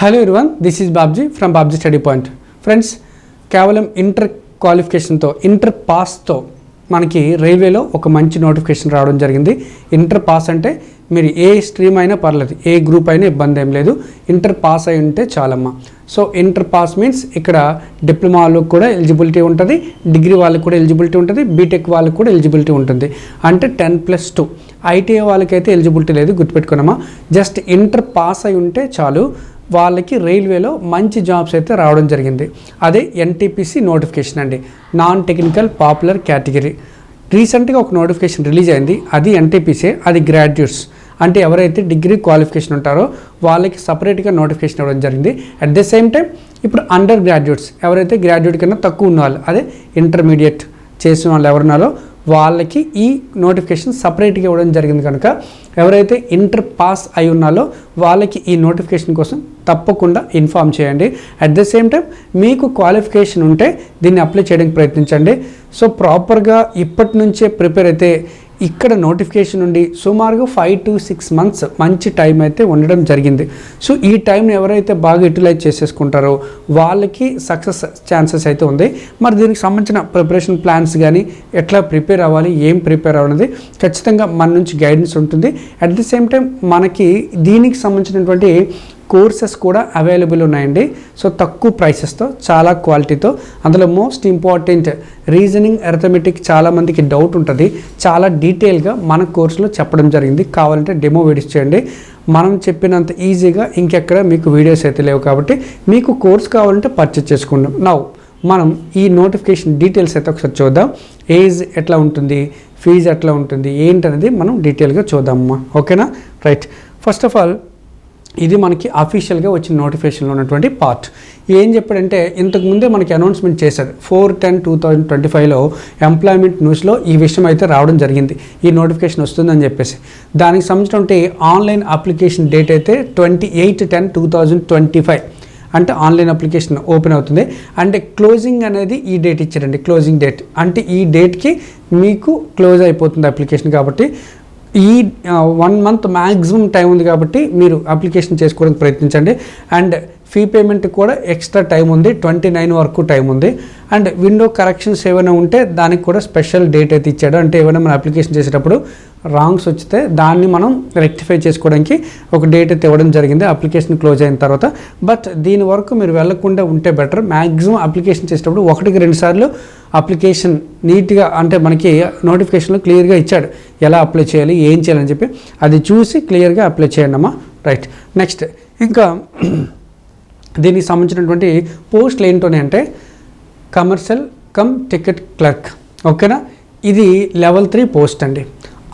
Hello everyone this is Babji from Babji study point friends కేవలం inter క్వాలిఫికేషన్తో inter పాస్తో మనకి రైల్వేలో ఒక మంచి నోటిఫికేషన్ రావడం జరిగింది. ఇంటర్ పాస్ అంటే మీరు ఏ స్ట్రీమ్ అయినా పర్లేదు ఏ గ్రూప్ అయినా ఇబ్బంది ఏం లేదు. ఇంటర్ పాస్ అయి ఉంటే చాలమ్మా. సో ఇంటర్ పాస్ మీన్స్ ఇక్కడ డిప్లొమా వాళ్ళకి కూడా ఎలిజిబిలిటీ ఉంటుంది డిగ్రీ వాళ్ళకి కూడా ఎలిజిబిలిటీ ఉంటుంది బీటెక్ వాళ్ళకి కూడా ఎలిజిబిలిటీ ఉంటుంది. అంటే టెన్ ప్లస్ టూ ఐటీఐ వాళ్ళకైతే ఎలిజిబిలిటీ లేదు గుర్తుపెట్టుకున్నామా జస్ట్ ఇంటర్ పాస్ అయి ఉంటే చాలు. వాళ్ళకి రైల్వేలో మంచి జాబ్స్ అయితే రావడం జరిగింది. అదే ఎన్టీపీసీ నోటిఫికేషన్ అండి. నాన్ టెక్నికల్ పాపులర్ కేటగిరీ రీసెంట్గా ఒక నోటిఫికేషన్ రిలీజ్ అయింది. అది ఎన్టీపీసీ అది గ్రాడ్యుయేట్స్ అంటే ఎవరైతే డిగ్రీ క్వాలిఫికేషన్ ఉంటారో వాళ్ళకి సపరేట్గా నోటిఫికేషన్ ఇవ్వడం జరిగింది. అట్ ద సేమ్ టైం ఇప్పుడు అండర్ గ్రాడ్యుయేట్స్ ఎవరైతే గ్రాడ్యుయేట్ కన్నా తక్కువ ఉన్న వాళ్ళు అదే ఇంటర్మీడియట్ చేసిన వాళ్ళు ఎవరున్నారో వాళ్ళకి ఈ నోటిఫికేషన్ సపరేట్గా ఇవ్వడం జరిగింది కనుక ఎవరైతే ఇంటర్ పాస్ అయి ఉన్నారో వాళ్ళకి ఈ నోటిఫికేషన్ కోసం తప్పకుండా ఇన్ఫామ్ చేయండి. అట్ ద సేమ్ టైం మీకు క్వాలిఫికేషన్ ఉంటే దీన్ని అప్లై చేయడానికి ప్రయత్నించండి. సో ప్రాపర్గా ఇప్పటి నుంచే ప్రిపేర్ అయితే ఇక్కడ నోటిఫికేషన్ ఉండి సుమారుగా ఫైవ్ టు సిక్స్ మంత్స్ మంచి టైం అయితే ఉండడం జరిగింది. సో ఈ టైంని ఎవరైతే బాగా యూటిలైజ్ చేసేసుకుంటారో వాళ్ళకి సక్సెస్ ఛాన్సెస్ అయితే ఉంది. మరి దీనికి సంబంధించిన ప్రిపరేషన్ ప్లాన్స్ కానీ ఎట్లా ప్రిపేర్ అవ్వాలి ఏం ప్రిపేర్ అవ్వాలనేది ఖచ్చితంగా మన నుంచి గైడెన్స్ ఉంటుంది. అట్ ది సేమ్ టైం మనకి దీనికి సంబంధించినటువంటి కోర్సెస్ కూడా అవైలబుల్ ఉన్నాయండి. సో తక్కువ ప్రైసెస్తో చాలా క్వాలిటీతో. అందులో మోస్ట్ ఇంపార్టెంట్ రీజనింగ్ అర్థమెటిక్ చాలామందికి డౌట్ ఉంటుంది. చాలా డీటెయిల్గా మన కోర్సులో చెప్పడం జరిగింది. కావాలంటే డెమో వీడియోస్ చేయండి. మనం చెప్పినంత ఈజీగా ఇంకెక్కడ మీకు వీడియోస్ అయితే లేవు కాబట్టి మీకు కోర్స్ కావాలంటే పర్చేస్ చేసుకుందాం. నౌ మనం ఈ నోటిఫికేషన్ డీటెయిల్స్ అయితే ఒకసారి చూద్దాం. ఏజ్ ఎట్లా ఉంటుంది? ఫీజు ఎట్లా ఉంటుంది? ఏంటనేది మనం డీటెయిల్గా చూద్దామమ్మా. ఓకేనా? రైట్. ఫస్ట్ ఆఫ్ ఆల్ ఇది మనకి అఫీషియల్గా వచ్చిన నోటిఫికేషన్లో ఉన్నటువంటి పార్ట్ ఏం చెప్పాడంటే ఇంతకుముందే మనకి అనౌన్స్మెంట్ చేశారు. Four ten two thousand twenty ఫైవ్లో ఎంప్లాయ్మెంట్ న్యూస్లో ఈ విషయం అయితే రావడం జరిగింది. ఈ నోటిఫికేషన్ వస్తుందని చెప్పేసి. దానికి సంబంధించినటువంటి ఆన్లైన్ అప్లికేషన్ డేట్ అయితే twenty eight ten two thousand twenty five అంటే ఆన్లైన్ అప్లికేషన్ ఓపెన్ అవుతుంది. అంటే క్లోజింగ్ అనేది ఈ డేట్ ఇచ్చారండి క్లోజింగ్ డేట్ అంటే ఈ డేట్కి మీకు క్లోజ్ అయిపోతుంది అప్లికేషన్ కాబట్టి ఈ వన్ మంత్ మ్యాక్సిమం టైం ఉంది కాబట్టి మీరు అప్లికేషన్ చేసుకోవడానికి ప్రయత్నించండి. అండ్ ఫీ పేమెంట్ కూడా ఎక్స్ట్రా టైం ఉంది ట్వంటీ నైన్ వరకు టైం ఉంది. అండ్ విండో కరెక్షన్స్ ఏమైనా ఉంటే దానికి కూడా స్పెషల్ డేట్ అయితే ఇచ్చాడు. అంటే ఏమైనా మనం అప్లికేషన్ చేసేటప్పుడు రాంగ్స్ వచ్చితే దాన్ని మనం రెక్టిఫై చేసుకోవడానికి ఒక డేట్ అయితే ఇవ్వడం జరిగింది. అప్లికేషన్ క్లోజ్ అయిన తర్వాత. బట్ దీని వరకు మీరు వెళ్ళకుండా ఉంటే బెటర్ మ్యాక్సిమం అప్లికేషన్ చేసేటప్పుడు ఒకటికి రెండు సార్లు అప్లికేషన్ నీట్గా అంటే మనకి నోటిఫికేషన్లో క్లియర్గా ఇచ్చాడు. ఎలా అప్లై చేయాలి ఏం చేయాలని చెప్పి. అది చూసి క్లియర్గా అప్లై చేయండి అమ్మా రైట్ నెక్స్ట్ ఇంకా దీనికి సంబంధించినటువంటి పోస్టులు ఏంటోనే అంటే కమర్షియల్ కమ్ టికెట్ క్లర్క్ ఓకేనా? ఇది లెవెల్ త్రీ పోస్ట్ అండి.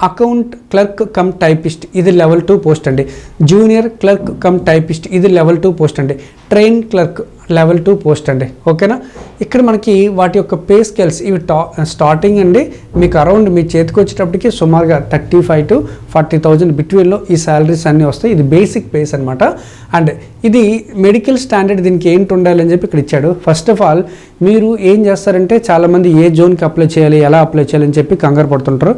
అకౌంట్ క్లర్క్ కమ్ టైపిస్ట్ ఇది లెవెల్ టూ పోస్ట్ అండి. జూనియర్ క్లర్క్ కమ్ టైపిస్ట్ ఇది లెవెల్ టూ పోస్ట్ అండి. Train clerk level two post అండి. ఓకేనా? ఇక్కడ మనకి వాటి యొక్క పే స్కేల్స్ ఇవి టా స్టార్టింగ్ అండి. మీకు అరౌండ్ మీ చేతికి వచ్చేటప్పటికి సుమారుగా thirty five to forty thousand బిట్వీన్లో ఈ శాలరీస్ అన్నీ వస్తాయి. ఇది బేసిక్ పేస్ అనమాట అండ్ ఇది మెడికల్ స్టాండర్డ్ దీనికి ఏంటి ఉండాలని చెప్పి ఇక్కడ ఇచ్చాడు. ఫస్ట్ ఆఫ్ ఆల్ మీరు ఏం చేస్తారంటే చాలామంది ఏ జోన్కి అప్లై చేయాలి ఎలా అప్లై చేయాలని చెప్పి కంగారు పడుతుంటారు.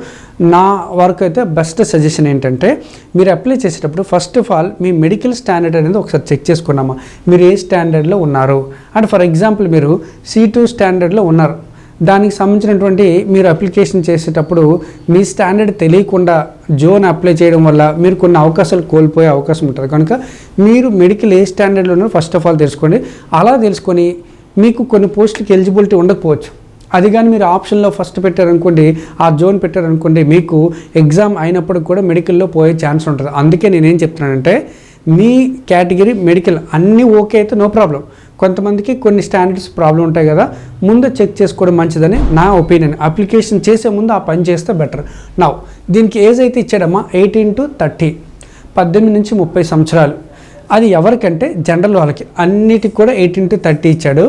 నా వరకు అయితే బెస్ట్ సజెషన్ ఏంటంటే మీరు అప్లై చేసేటప్పుడు ఫస్ట్ ఆఫ్ ఆల్ మీ మెడికల్ స్టాండర్డ్ అనేది ఒకసారి చెక్ చేసుకున్నామా? మీరు ఏ స్టాండర్డ్లో ఉన్నారు? అండ్ ఫర్ ఎగ్జాంపుల్ మీరు సి టూ స్టాండర్డ్లో ఉన్నారు. దానికి సంబంధించినటువంటి మీరు అప్లికేషన్ చేసేటప్పుడు మీ స్టాండర్డ్ తెలియకుండా జోన్ అప్లై చేయడం వల్ల మీరు కొన్ని అవకాశాలు కోల్పోయే అవకాశం ఉంటుంది. కనుక మీరు మెడికల్ ఏ స్టాండర్డ్లో ఉన్నారో ఫస్ట్ ఆఫ్ ఆల్ తెలుసుకోండి. అలా తెలుసుకొని మీకు కొన్ని పోస్టులకి ఎలిజిబిలిటీ ఉండకపోవచ్చు. అది కానీ మీరు ఆప్షన్లో ఫస్ట్ పెట్టారనుకోండి ఆ జోన్ పెట్టారనుకోండి మీకు ఎగ్జామ్ అయినప్పుడు కూడా మెడికల్లో పోయే ఛాన్స్ ఉంటుంది. అందుకే నేనేం చెప్తున్నానంటే మీ కేటగిరీ మెడికల్ అన్నీ ఓకే అయితే నో ప్రాబ్లం కొంతమందికి కొన్ని స్టాండర్డ్స్ ప్రాబ్లం ఉంటాయి కదా ముందు చెక్ చేసుకోవడం మంచిదని నా ఒపీనియన్ అప్లికేషన్ చేసే ముందు ఆ పని చేస్తే బెటర్ నా దీనికి ఏజ్ అయితే ఇచ్చాడమ్మా ఎయిటీన్ టు థర్టీ పద్దెనిమిది నుంచి ముప్పై సంవత్సరాలు. అది ఎవరికంటే జనరల్ వాళ్ళకి. అన్నిటికి కూడా ఎయిటీన్ టు థర్టీ ఇచ్చాడు.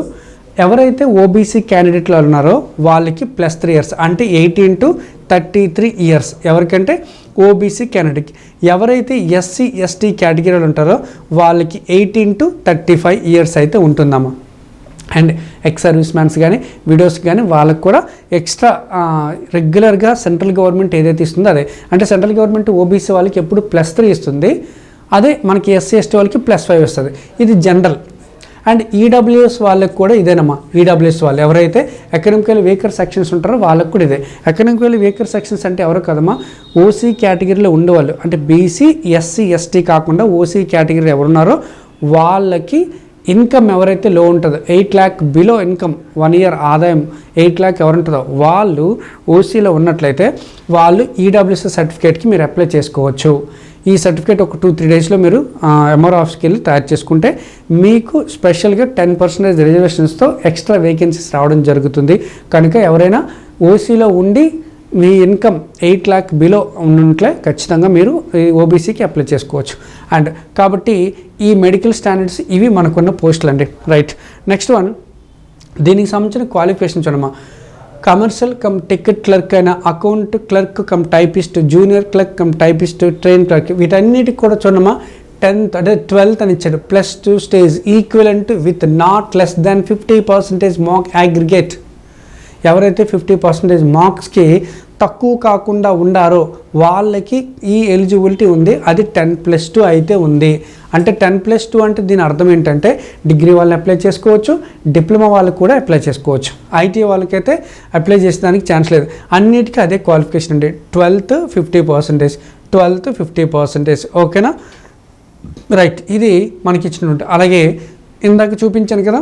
ఎవరైతే ఓబీసీ క్యాండిడేట్లు ఉన్నారో వాళ్ళకి ప్లస్ త్రీ ఇయర్స్ అంటే eighteen to thirty three years ఎవరికంటే ఓబీసీ క్యాండిడేట్కి ఎవరైతే ఎస్సీ ఎస్టీ కేటగిరీలు ఉంటారో వాళ్ళకి eighteen to thirty five years అయితే ఉంటుందమ్మా. అండ్ ఎక్స్ సర్వీస్ మ్యాన్స్ కానీ విడోస్ కానీ వాళ్ళకు కూడా ఎక్స్ట్రా రెగ్యులర్గా సెంట్రల్ గవర్నమెంట్ ఏదైతే ఇస్తుందో అదే. అంటే సెంట్రల్ గవర్నమెంట్ ఓబీసీ వాళ్ళకి ఎప్పుడు ప్లస్ త్రీ ఇస్తుంది. అదే మనకి ఎస్సీ ఎస్టీ వాళ్ళకి ప్లస్ ఫైవ్ వస్తుంది. ఇది జనరల్ అండ్ ఈడబ్ల్యూఎస్ వాళ్ళకి కూడా ఇదేనమ్మా. ఈడబ్ల్యూఎస్ వాళ్ళు ఎవరైతే ఎకనామికల్ వీకర్ సెక్షన్స్ ఉంటారో వాళ్ళకి కూడా ఇదే. ఎకనామికల్ వీకర్ సెక్షన్స్ అంటే ఎవరు కదమ్మా? ఓసీ కేటగిరీలో ఉండేవాళ్ళు. అంటే బీసీ ఎస్సీ ఎస్టీ కాకుండా ఓసీ కేటగిరీ ఎవరున్నారో వాళ్ళకి ఇన్కమ్ ఎవరైతే లో ఉంటుందో eight lakh below income one year ఆదాయం ఎయిట్ ల్యాక్ ఎవరుంటుందో వాళ్ళు ఓసీలో ఉన్నట్లయితే వాళ్ళు ఈడబ్ల్యూఎస్ సర్టిఫికేట్కి మీరు అప్లై చేసుకోవచ్చు. ఈ సర్టిఫికేట్ ఒక టూ త్రీ డేస్లో మీరు ఎంఆర్ ఆఫీస్కి వెళ్ళి తయారు చేసుకుంటే మీకు స్పెషల్గా టెన్ పర్సెంటేజ్ రిజర్వేషన్స్తో ఎక్స్ట్రా వేకెన్సీస్ రావడం జరుగుతుంది. కనుక ఎవరైనా ఓసీలో ఉండి మీ ఇన్కమ్ ఎయిట్ ల్యాక్ బిలో ఉన్నట్లే ఖచ్చితంగా మీరు ఈ ఓబీసీకి అప్లై చేసుకోవచ్చు. అండ్ కాబట్టి ఈ మెడికల్ స్టాండర్డ్స్ ఇవి మనకున్న పోస్టులు అండి రైట్ నెక్స్ట్ వన్ దీనికి సంబంధించిన క్వాలిఫికేషన్ చూడమ్మా. కమర్షియల్ కమ్ టికెట్ క్లర్క్ అయిన account clerk cum typist junior clerk cum typist train clerk వీటన్నిటికి కూడా చూడమ్మా టెన్త్ అంటే ట్వెల్త్ అని ఇచ్చాడు. Plus two stage equivalent with not less than fifty percentage mark aggregate ఎవరైతే ఫిఫ్టీ పర్సెంటేజ్ మార్క్స్కి తక్కువ కాకుండా ఉండారో వాళ్ళకి ఈ ఎలిజిబిలిటీ ఉంది. అది టెన్ ప్లస్ టూ అయితే ఉంది. అంటే టెన్ ప్లస్ టూ అంటే దీని అర్థం ఏంటంటే డిగ్రీ వాళ్ళని అప్లై చేసుకోవచ్చు డిప్లొమా వాళ్ళకి కూడా అప్లై చేసుకోవచ్చు. ఐటీ వాళ్ళకైతే అప్లై చేసేదానికి ఛాన్స్ లేదు. అన్నిటికీ అదే క్వాలిఫికేషన్ అండి. Twelfth fifty percentage twelfth fifty percentage. ఓకేనా? రైట్. ఇది మనకి ఇచ్చినట్టు అలాగే ఇందాక చూపించాను కదా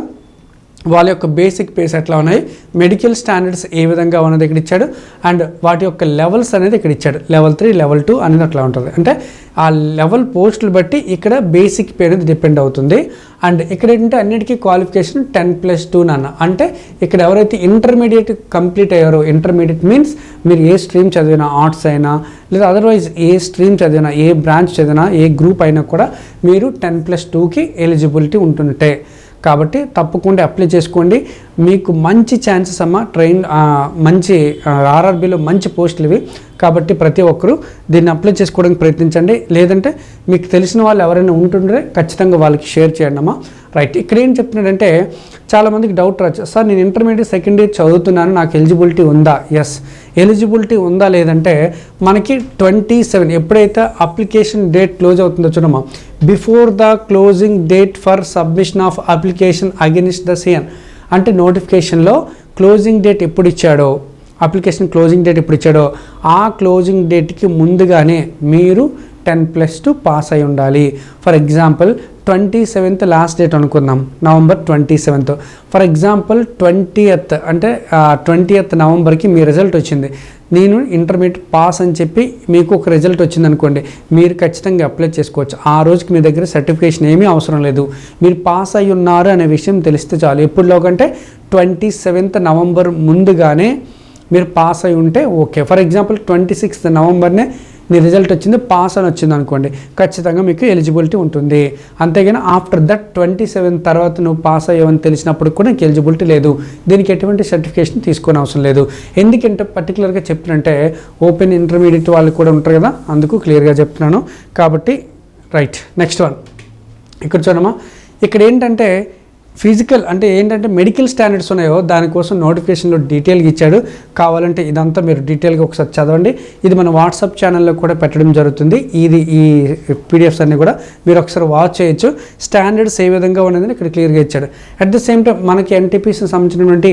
వాళ్ళ యొక్క బేసిక్ పేస్ ఎట్లా ఉన్నాయి. మెడికల్ స్టాండర్డ్స్ ఏ విధంగా ఉన్నది ఇక్కడ ఇచ్చాడు. అండ్ వాటి యొక్క లెవెల్స్ అనేది ఇక్కడ ఇచ్చాడు. లెవెల్ త్రీ లెవెల్ టూ అనేది అట్లా ఉంటుంది. అంటే ఆ లెవెల్ పోస్టులు బట్టి ఇక్కడ బేసిక్ పే అనేది డిపెండ్ అవుతుంది. అండ్ ఇక్కడ ఏంటంటే అన్నిటికీ క్వాలిఫికేషన్ టెన్ ప్లస్ టూ నాన్న. అంటే ఇక్కడ ఎవరైతే ఇంటర్మీడియట్ కంప్లీట్ అయ్యారో ఇంటర్మీడియట్ మీన్స్ మీరు ఏ స్ట్రీమ్ చదివినా ఆర్ట్స్ అయినా లేదా అదర్వైజ్ ఏ స్ట్రీమ్ చదివినా ఏ బ్రాంచ్ చదివినా ఏ గ్రూప్ అయినా కూడా మీరు టెన్ ప్లస్ టూకి ఎలిజిబిలిటీ ఉంటుంటే. కాబట్టి తప్పకుండా అప్లై చేసుకోండి. మీకు మంచి ఛాన్సెస్ అమ్మ ట్రైన్ మంచి ఆర్ఆర్బీలో మంచి పోస్టులు ఇవి. కాబట్టి ప్రతి ఒక్కరూ దీన్ని అప్లై చేసుకోవడానికి ప్రయత్నించండి. లేదంటే మీకు తెలిసిన వాళ్ళు ఎవరైనా ఉంటుండే ఖచ్చితంగా వాళ్ళకి షేర్ చేయండి అమ్మా. రైట్ ఇక్కడ ఏం చెప్తున్నాడంటే చాలామందికి డౌట్ రావచ్చు. సార్ నేను ఇంటర్మీడియట్ సెకండ్ ఇయర్ చదువుతున్నాను. నాకు ఎలిజిబిలిటీ ఉందా? ఎస్ ఎలిజిబిలిటీ ఉందా లేదంటే మనకి ట్వంటీ సెవెన్ ఎప్పుడైతే అప్లికేషన్ డేట్ క్లోజ్ అవుతుందో చూడమ్మా before the closing date for submission of application against the CN. అంటే నోటిఫికేషన్లో క్లోజింగ్ డేట్ ఎప్పుడు ఇచ్చాడో అప్లికేషన్ క్లోజింగ్ డేట్ ఎప్పుడు ఇచ్చాడో ఆ క్లోజింగ్ డేట్కి ముందుగానే మీరు టెన్ ప్లస్ టూ పాస్ అయి ఉండాలి. For example twenty seventh last date అనుకుందాం. November twenty seventh. For example twentieth అంటే ట్వంటీయత్ నవంబర్కి మీ రిజల్ట్ వచ్చింది. నేను ఇంటర్మీడియట్ పాస్ అని చెప్పి మీకు ఒక రిజల్ట్ వచ్చింది అనుకోండి మీరు ఖచ్చితంగా అప్లై చేసుకోవచ్చు. ఆ రోజుకి మీ దగ్గర సర్టిఫికేషన్ ఏమీ అవసరం లేదు. మీరు పాస్ అయి ఉన్నారు అనే విషయం తెలిస్తే చాలు. ఎప్పుడులోకంటే ట్వంటీ సెవెంత్ నవంబర్ ముందుగానే మీరు పాస్ అయి ఉంటే okay. For example twenty sixth నవంబర్నే మీ రిజల్ట్ వచ్చింది పాస్ అని వచ్చింది అనుకోండి ఖచ్చితంగా మీకు ఎలిజిబిలిటీ ఉంటుంది. అంతేగాని ఆఫ్టర్ దట్ ట్వంటీ సెవెన్ తర్వాత నువ్వు పాస్ అయ్యావని తెలిసినప్పుడు కూడా నీకు ఎలిజిబిలిటీ లేదు. దీనికి ఎటువంటి సర్టిఫికేషన్ తీసుకునే అవసరం లేదు. ఎందుకంటే పర్టికులర్గా చెప్పినంటే ఓపెన్ ఇంటర్మీడియట్ వాళ్ళు కూడా ఉంటారు కదా అందుకు క్లియర్గా చెప్తున్నాను. కాబట్టి రైట్ నెక్స్ట్ వన్ ఇక్కడ చూడమ్మా. ఇక్కడ ఏంటంటే ఫిజికల్ అంటే ఏంటంటే మెడికల్ స్టాండర్డ్స్ ఉన్నాయో దానికోసం నోటిఫికేషన్లో డీటెయిల్గా ఇచ్చాడు. కావాలంటే ఇదంతా మీరు డీటెయిల్గా ఒకసారి చదవండి. ఇది మన వాట్సాప్ ఛానల్లో కూడా పెట్టడం జరుగుతుంది. ఇది ఈ పీడిఎఫ్స్ అన్నీ కూడా మీరు ఒకసారి వాచ్ చేయొచ్చు. స్టాండర్డ్స్ ఏ విధంగా ఉన్నదని ఇక్కడ క్లియర్గా ఇచ్చాడు. అట్ ద సేమ్ టైం మనకి ఎన్టీపీసీకి సంబంధించినటువంటి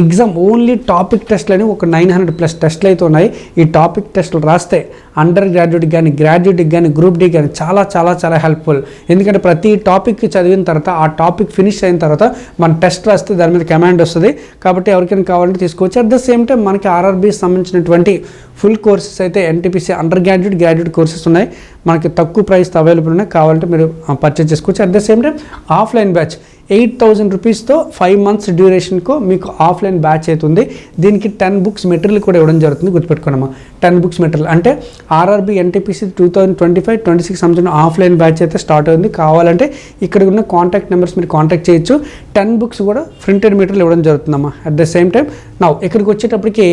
ఎగ్జామ్ ఓన్లీ టాపిక్ టెస్ట్లని ఒక నైన్ హండ్రెడ్ ప్లస్ టెస్ట్లు అయితే ఉన్నాయి. ఈ టాపిక్ టెస్ట్లు రాస్తే అండర్ గ్రాడ్యుయేట్కి కానీ గ్రాడ్యుయేట్కి కానీ గ్రూప్ డి కానీ చాలా చాలా చాలా హెల్ప్ఫుల్. ఎందుకంటే ప్రతి టాపిక్ చదివిన తర్వాత ఆ టాపిక్ ఫినిష్ అయిన తర్వాత మన టెస్ట్ రాస్తే దాని మీద కమాండ్ వస్తుంది. కాబట్టి ఎవరికైనా కావాలంటే తీసుకోవచ్చు. అట్ ద సేమ్ టైం మనకి ఆర్ఆర్బీ సంబంధించినటువంటి ఫుల్ కోర్సెస్ అయితే NTPC under graduate graduate courses ఉన్నాయి. మనకి తక్కువ ప్రైస్తో అవైలబుల్ ఉన్నాయి. కావాలంటే మీరు పర్చేస్ చేసుకోవచ్చు. At the same time offline batch eight thousand రూపీస్తో five months డ్యూరేషన్కు మీకు ఆఫ్లైన్ బ్యాచ్ అవుతుంది దీనికి టెన్ బుక్స్ మెటీరియల్ కూడా ఇవ్వడం జరుగుతుంది. గుర్తుపెట్టుకున్నామా టెన్ బుక్స్ మెటీరియల్. అంటే RRB NTPC two thousand twenty five twenty six సంవత్సరం ఆఫ్లైన్ బ్యాచ్ అయితే స్టార్ట్ అయింది. కావాలంటే ఇక్కడ ఉన్న కాంటాక్ట్ నెంబర్స్ మీరు కాంటాక్ట్ చేయొచ్చు. టెన్ బుక్స్ కూడా ప్రింటెడ్ మెటీరియల్ ఇవ్వడం జరుగుతుందమ్మా. అట్ ద సేమ్ టైం నా ఇక్కడికి వచ్చేటప్పటికి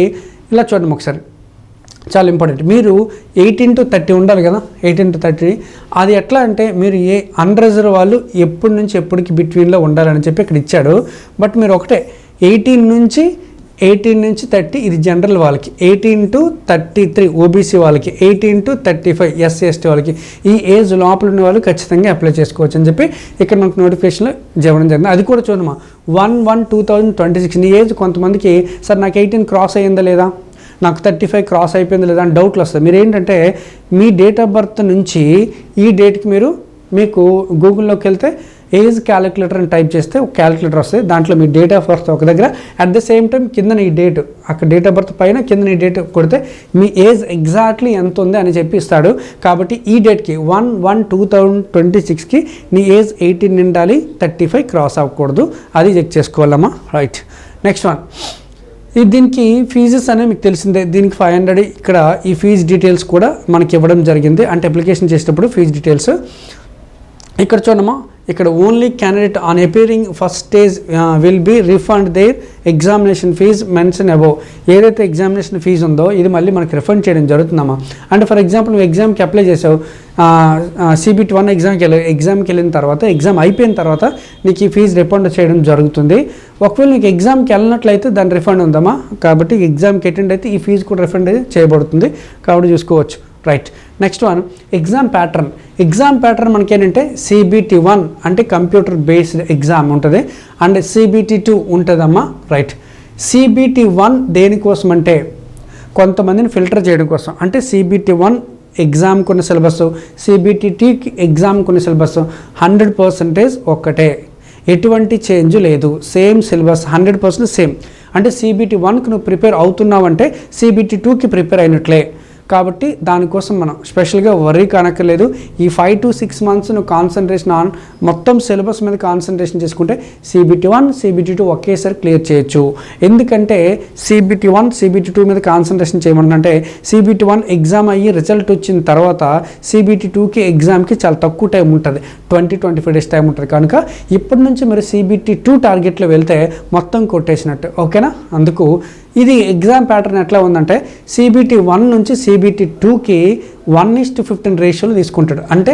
ఇలా చూడండి ఒకసారి. చాలా ఇంపార్టెంట్ మీరు ఎయిటీన్ టు థర్టీ ఉండాలి కదా? ఎయిటీన్ టు థర్టీ అది ఎట్లా అంటే మీరు ఏ అన్రిజర్వ్ వాళ్ళు ఎప్పటి నుంచి ఎప్పటికి బిట్వీన్లో ఉండాలని చెప్పి ఇక్కడ ఇచ్చాడు. బట్ మీరు ఒకటే ఎయిటీన్ నుంచి ఎయిటీన్ నుంచి థర్టీ ఇది జనరల్ వాళ్ళకి. Eighteen to thirty three OBC వాళ్ళకి. Eighteen to thirty five SC ST వాళ్ళకి. ఈ ఏజ్ లోపల ఉన్న వాళ్ళు ఖచ్చితంగా అప్లై చేసుకోవచ్చు అని చెప్పి ఇక్కడ మనకు నోటిఫికేషన్లో చెప్పడం జరిగింది. అది కూడా చూడమా one one two thousand twenty six ఈ ఏజ్ కొంతమందికి సార్ నాకు ఎయిటీన్ క్రాస్ అయ్యిందా లేదా? నాకు థర్టీ ఫైవ్ క్రాస్ అయిపోయింది లేదా అని డౌట్లు వస్తాయి. మీరు ఏంటంటే మీ డేట్ ఆఫ్ బర్త్ నుంచి ఈ డేట్కి మీరు మీకు గూగుల్లోకి వెళ్తే ఏజ్ క్యాలిక్యులేటర్ అని టైప్ చేస్తే ఒక క్యాలిక్యులేటర్ వస్తుంది దాంట్లో మీ డేట్ ఆఫ్ బర్త్ ఒక దగ్గర. అట్ ద సేమ్ టైం కింద నీ డేట్ అక్కడ డేట్ ఆఫ్ బర్త్ పైన కింద నీ డేట్ కొడితే మీ ఏజ్ ఎగ్జాక్ట్లీ ఎంత ఉంది అని చెప్పి ఇస్తాడు. కాబట్టి ఈ డేట్కి one one two thousand twenty సిక్స్కి నీ ఏజ్ ఎయిటీన్ నిండాలి థర్టీ ఫైవ్ క్రాస్ అవ్వకూడదు. అది చెక్ చేసుకోవాలమ్మా. రైట్ నెక్స్ట్ వన్ దీనికి ఫీజెస్ అనేవి మీకు తెలిసిందే. దీనికి ఫైవ్ హండ్రెడ్ ఇక్కడ ఈ ఫీజ్ డీటెయిల్స్ కూడా మనకి ఇవ్వడం జరిగింది. అంటే అప్లికేషన్ చేసేటప్పుడు ఫీజ్ డీటెయిల్స్ ఇక్కడ చూడమ్మా. ఇక్కడ only candidate on appearing first stage will be refund their examination fee mention above ఏదైతే ఎగ్జామినేషన్ ఫీజు ఉందో ఇది మళ్ళీ మనకి రిఫండ్ చేయడం జరుగుతుందమ్మా. అంటే ఫర్ ఎగ్జాంపుల్ నువ్వు ఎగ్జామ్కి అప్లై చేసావు సిబిటి వన్ ఎగ్జామ్కి వెళ్ళి ఎగ్జామ్కి వెళ్ళిన తర్వాత ఎగ్జామ్ అయిపోయిన తర్వాత నీకు ఈ ఫీజు రిఫండ్ చేయడం జరుగుతుంది. ఒకవేళ నీకు ఎగ్జామ్కి వెళ్ళినట్లయితే దాని రిఫండ్ ఉందమ్మా. కాబట్టి ఎగ్జామ్కి అటెండ్ అయితే ఈ ఫీజు కూడా రిఫండ్ చేయబడుతుంది. కాబట్టి చూసుకోవచ్చు. Right next one exam pattern exam pattern మనకి ఏంటంటే సిబిటి వన్ అంటే కంప్యూటర్ బేస్డ్ ఎగ్జామ్ ఉంటుంది. అండ్ సిబిటి టూ ఉంటుందమ్మా రైట్ సిబిటి వన్ దేనికోసం అంటే కొంతమందిని ఫిల్టర్ చేయడం కోసం. అంటే సిబిటి వన్ ఎగ్జామ్ కొన్ని సిలబస్ సిబిటిటీకి ఎగ్జామ్ కొన్ని సిలబస్ హండ్రెడ్ పర్సంటేజ్ ఒక్కటే. ఎటువంటి చేంజ్ లేదు. Same syllabus hundred percent same అంటే సిబిటి వన్కి నువ్వు ప్రిపేర్ అవుతున్నావంటే సిబిటి టూకి ప్రిపేర్ అయినట్లే. కాబట్టి దానికోసం మనం స్పెషల్గా వరీ కానక్కర్లేదు. ఈ ఫైవ్ టు సిక్స్ మంత్స్ నువ్వు కాన్సన్ట్రేషన్ ఆన్ మొత్తం సిలబస్ మీద కాన్సన్ట్రేషన్ చేసుకుంటే సిబిటి వన్ సిబిటి టూ ఒకేసారి క్లియర్ చేయొచ్చు. ఎందుకంటే సిబిటి వన్ సిబిటి టూ మీద కాన్సన్ట్రేషన్ చేయమంటే సిబిటి వన్ ఎగ్జామ్ అయ్యి రిజల్ట్ వచ్చిన తర్వాత సిబిటి టూకి ఎగ్జామ్కి చాలా తక్కువ టైం ఉంటుంది. Twenty twenty five days time ఉంటుంది. కనుక ఇప్పటి నుంచి మీరు సిబిటి టూ టార్గెట్లో వెళ్తే మొత్తం కొట్టేసినట్టు. ఓకేనా? అందుకు ఇది ఎగ్జామ్ ప్యాటర్న్ ఎట్లా ఉందంటే సిబిటి వన్ నుంచి సిబిటి టూకి వన్ ఇస్ టు ఫిఫ్టీన్ రేషియోలు తీసుకుంటాడు. అంటే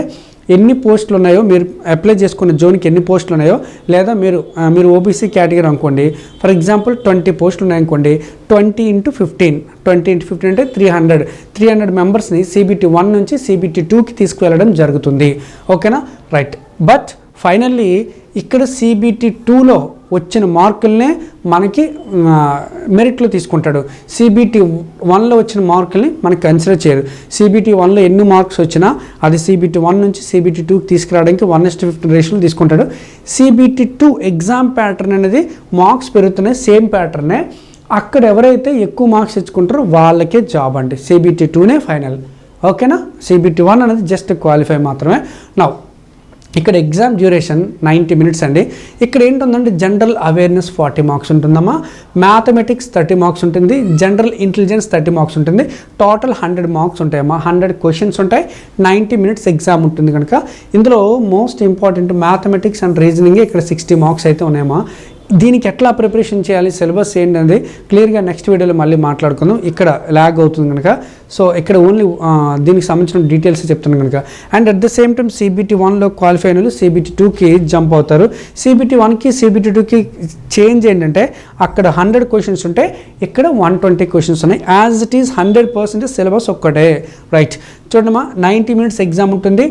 ఎన్ని పోస్టులు ఉన్నాయో మీరు అప్లై చేసుకున్న జోన్కి ఎన్ని పోస్టులు ఉన్నాయో లేదా మీరు మీరు ఓబీసీ కేటగిరీ అనుకోండి ఫర్ ఎగ్జాంపుల్ ట్వంటీ పోస్టులు ఉన్నాయనుకోండి twenty into fifteen twenty into fifteen అంటే త్రీ హండ్రెడ్ త్రీ హండ్రెడ్ మెంబర్స్ని సిబిటి వన్ నుంచి సిబిటి టూకి తీసుకువెళ్ళడం జరుగుతుంది. ఓకేనా రైట్ బట్ ఫైనల్లీ ఇక్కడ సిబిటి టూలో వచ్చిన మార్కుల్నే మనకి మెరిట్లో తీసుకుంటాడు. సిబిటి వన్లో వచ్చిన మార్కుల్ని మనకి కన్సిడర్ చేయరు సిబిటి వన్లో ఎన్ని మార్క్స్ వచ్చినా అది సిబిటి వన్ నుంచి సిబిటి టూకి తీసుకురావడానికి వన్ ఎస్ ఫిఫ్టీన్ రేషన్లు తీసుకుంటాడు. సిబిటి టూ ఎగ్జామ్ ప్యాటర్న్ అనేది మార్క్స్ పెరుగుతున్నాయి సేమ్ ప్యాటర్నే అక్కడ ఎవరైతే ఎక్కువ మార్క్స్ తెచ్చుకుంటారో వాళ్ళకే జాబ్ అండి. సిబిటి టూనే ఫైనల్ ఓకేనా? సిబిటి వన్ అనేది జస్ట్ క్వాలిఫై మాత్రమే. నౌ ఇక్కడ ఎగ్జామ్ డ్యూరేషన్ నైంటీ మినిట్స్ అండి. ఇక్కడ ఏంటంటే జనరల్ అవేర్నెస్ ఫార్టీ మార్క్స్ ఉంటుందమ్మా. మ్యాథమెటిక్స్ థర్టీ మార్క్స్ ఉంటుంది. జనరల్ ఇంటెలిజెన్స్ థర్టీ మార్క్స్ ఉంటుంది. టోటల్ హండ్రెడ్ మార్క్స్ ఉంటాయమ్మా. హండ్రెడ్ క్వశ్చన్స్ ఉంటాయి. నైంటీ మినిట్స్ ఎగ్జామ్ ఉంటుంది కనుక. ఇందులో most important mathematics and reasoning ఇక్కడ సిక్స్టీ మార్క్స్ అయితే ఉన్నాయమ్మా. దీనికి ఎట్లా ప్రిపరేషన్ చేయాలి? సిలబస్ ఏంటనేది క్లియర్గా నెక్స్ట్ వీడియోలో మళ్ళీ మాట్లాడుకుందాం. ఇక్కడ ల్యాగ్ అవుతుంది కనుక. సో ఇక్కడ ఓన్లీ దీనికి సంబంధించిన డీటెయిల్స్ చెప్తున్నాను కనుక. And at the same time CBT వన్లో క్వాలిఫై అయిన వాళ్ళు సిబిటీ టూకి జంప్ అవుతారు. సిబిటీ వన్కి సిబిటీ టూకి చేంజ్ ఏంటంటే అక్కడ హండ్రెడ్ క్వశ్చన్స్ ఉంటే ఇక్కడ వన్ ట్వంటీ క్వశ్చన్స్ ఉన్నాయి. As it is hundred percent syllabus ఒక్కటే. రైట్ చూడమ్మా నైంటీ మినిట్స్ ఎగ్జామ్ ఉంటుంది.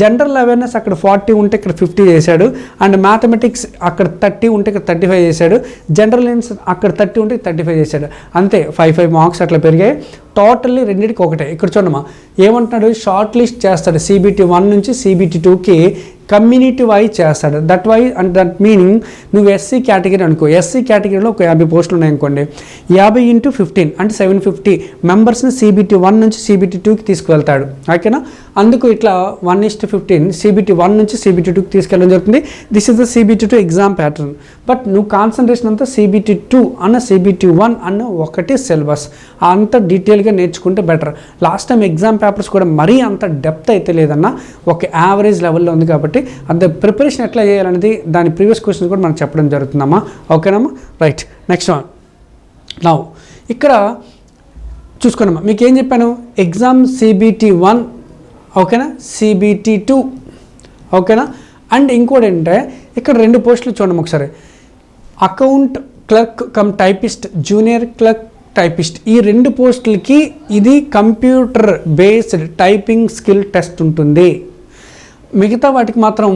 జనరల్ అవేర్నెస్ అక్కడ ఫార్టీ ఉంటే ఇక్కడ ఫిఫ్టీ చేశాడు. అండ్ మ్యాథమెటిక్స్ అక్కడ థర్టీ ఉంటే ఇక్కడ థర్టీ ఫైవ్ చేశాడు. జనరల్ సైన్స్ అక్కడ థర్టీ ఉంటే థర్టీ ఫైవ్ చేశాడు. అంతే ఫైవ్ ఫైవ్ మార్క్స్ అట్లా పెరిగాయి. టోటల్లీ రెండింటికి ఒకటే. ఇక్కడ చూడమ్మా ఏమంటున్నాడు? షార్ట్ లిస్ట్ చేస్తాడు సిబిటి వన్ నుంచి సిబిటి టూకి కమ్యూనిటీ వైజ్ చేస్తాడు. That why and that meaning నువ్వు ఎస్సీ కేటగిరీ అనుకో. ఎస్సీ కేటగిరీలో ఒక యాభై పోస్టులు ఉన్నాయనుకోండి. యాభై ఇంటూ ఫిఫ్టీన్ అంటే సెవెన్ ఫిఫ్టీ మెంబర్స్ని సీబీటీ వన్ నుంచి సీబీటీ టూకి తీసుకువెళ్తాడు. ఓకేనా అందుకు ఇట్లా one is fifteen CBT one నుంచి సీబీటీ టూకి తీసుకెళ్ళడం జరుగుతుంది. This is the CBT two exam pattern but నువ్వు కాన్సన్ట్రేషన్ అంతా సీబీటీ టూ అన్న సీబీటీ వన్ అన్న ఒకటి సిలబస్ అంత డీటెయిల్గా నేర్చుకుంటే better last time exam papers కూడా మరీ అంత డెప్త్ అయితే లేదన్న ఒక యావరేజ్ లెవెల్లో ఉంది కాబట్టి అంత ప్రిపరేషన్ ఎట్లా చేయాలనేది దాని ప్రీవియస్ క్వశ్చన్స్ కూడా మనం చెప్పడం జరుగుతుందమ్మా. ఓకేనమ్మా? రైట్. నెక్స్ట్ వన్ నా ఇక్కడ చూసుకోనమ్మా మీకు ఏం చెప్పాను ఎగ్జామ్ సిబిటి వన్ ఓకేనా? సిబిటి టూ ఓకేనా? అండ్ ఇంకోటి ఏంటంటే ఇక్కడ రెండు పోస్టులు చూడండి ఒకసారి. Account clerk cum typist junior clerk typist ఈ రెండు పోస్టులకి ఇది computer based typing skill test ఉంటుంది. మిగతా వాటికి మాత్రం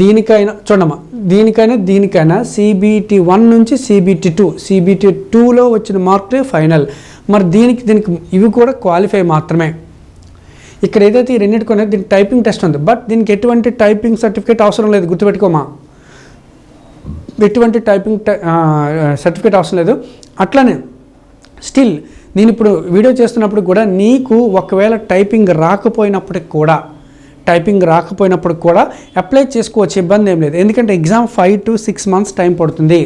దీనికైనా చూడమ్మా దీనికైనా దీనికైనా సిబిటి వన్ నుంచి సిబిటి టూ సిబిటి టూలో వచ్చిన మార్కులే ఫైనల్. మరి దీనికి దీనికి ఇవి కూడా క్వాలిఫై మాత్రమే. ఇక్కడ ఏదైతే ఈ రెండింటికి ఉన్నది దీనికి టైపింగ్ టెస్ట్ ఉంది. బట్ దీనికి ఎటువంటి టైపింగ్ సర్టిఫికేట్ అవసరం లేదు గుర్తుపెట్టుకోమా. ఎటువంటి టైపింగ్ సర్టిఫికేట్ అవసరం లేదు. అట్లానే స్టిల్ నేను ఇప్పుడు వీడియో చేస్తున్నప్పుడు కూడా నీకు ఒకవేళ టైపింగ్ రాకపోయినప్పటికి కూడా టైపింగ్ రాకపోయినప్పుడు కూడా అప్లై చేసుకోవచ్చు ఇబ్బంది ఏం లేదు. ఎందుకంటే exam five to six months time పడుతుంది.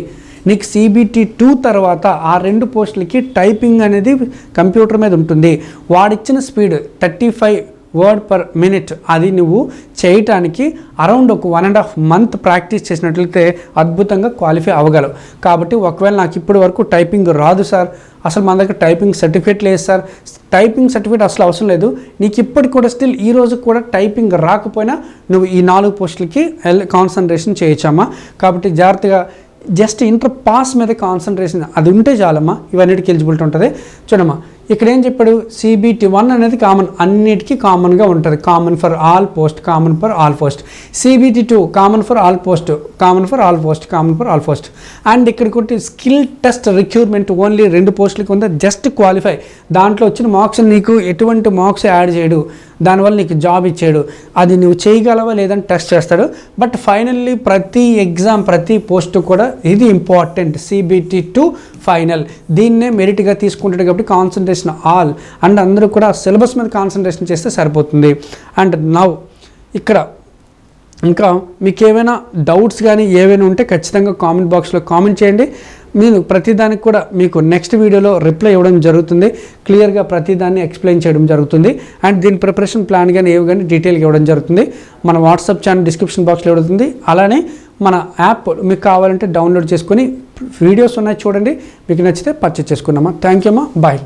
నీకు సీబీటీ టూ తర్వాత ఆ రెండు పోస్టులకి టైపింగ్ అనేది కంప్యూటర్ మీద ఉంటుంది. వాడిచ్చిన speed thirty five word per minute అది నువ్వు చేయటానికి అరౌండ్ ఒక one and half month practice చేసినట్లయితే అద్భుతంగా క్వాలిఫై అవ్వగలవు. కాబట్టి ఒకవేళ నాకు ఇప్పటి వరకు టైపింగ్ రాదు సార్ అసలు మన దగ్గర టైపింగ్ సర్టిఫికేట్ లేదు సార్ టైపింగ్ సర్టిఫికేట్ అసలు అవసరం లేదు. నీకు ఇప్పటికి కూడా స్టిల్ ఈ రోజు కూడా టైపింగ్ రాకపోయినా నువ్వు ఈ నాలుగు పోస్టులకి కాన్సన్ట్రేషన్ చేయొచ్చమ్మా. కాబట్టి జాగ్రత్తగా జస్ట్ ఇంటర్ పాస్ మీద కాన్సన్ట్రేషన్ అది ఉంటే చాలమ్మా. ఇవన్నిటికి ఎలిజిబిలిటీ ఉంటుంది. చూడమ్మా ఇక్కడ ఏం చెప్పాడు? సిబిటి వన్ అనేది కామన్ అన్నిటికీ కామన్గా ఉంటుంది common for all post common for all post CBT two common for all post common for all post common for all post and ఇక్కడ కొట్టి స్కిల్ టెస్ట్ రిక్రూట్మెంట్ ఓన్లీ రెండు పోస్టులకి ఉంది? జస్ట్ క్వాలిఫై దాంట్లో వచ్చిన మార్క్స్ నీకు ఎటువంటి మార్క్స్ యాడ్ చేయడు. దానివల్ల నీకు జాబ్ ఇచ్చాడు. అది నువ్వు చేయగలవా లేదని టెస్ట్ చేస్తాడు. బట్ ఫైనల్లీ ప్రతి ఎగ్జామ్ ప్రతి పోస్ట్ కూడా ఇది ఇంపార్టెంట్ సిబిటి టు ఫైనల్ దీన్నే మెరిట్గా తీసుకుంటాడు కాబట్టి కాన్సన్ట్రేషన్ ఆల్ అండ్ అందరూ కూడా సిలబస్ మీద కాన్సన్ట్రేషన్ చేస్తే సరిపోతుంది. అండ్ నవ్ ఇక్కడ ఇంకా మీకు ఏమైనా డౌట్స్ కానీ ఏవైనా ఉంటే ఖచ్చితంగా కామెంట్ బాక్స్లో కామెంట్ చేయండి. నేను ప్రతిదానికి కూడా మీకు నెక్స్ట్ వీడియోలో రిప్లై ఇవ్వడం జరుగుతుంది. క్లియర్గా ప్రతిదాన్ని ఎక్స్ప్లెయిన్ చేయడం జరుగుతుంది. అండ్ దీని ప్రిపరేషన్ ప్లాన్ కానీ ఏవి కానీ డీటెయిల్గా ఇవ్వడం జరుగుతుంది. మన వాట్సాప్ ఛానల్ డిస్క్రిప్షన్ బాక్స్లో ఇవ్వడుతుంది అలానే మన యాప్ మీకు కావాలంటే డౌన్లోడ్ చేసుకొని వీడియోస్ ఉన్నాయి చూడండి. మీకు నచ్చితే పర్చేస్ చేసుకున్నామా? థ్యాంక్ యూ అమ్మా బాయ్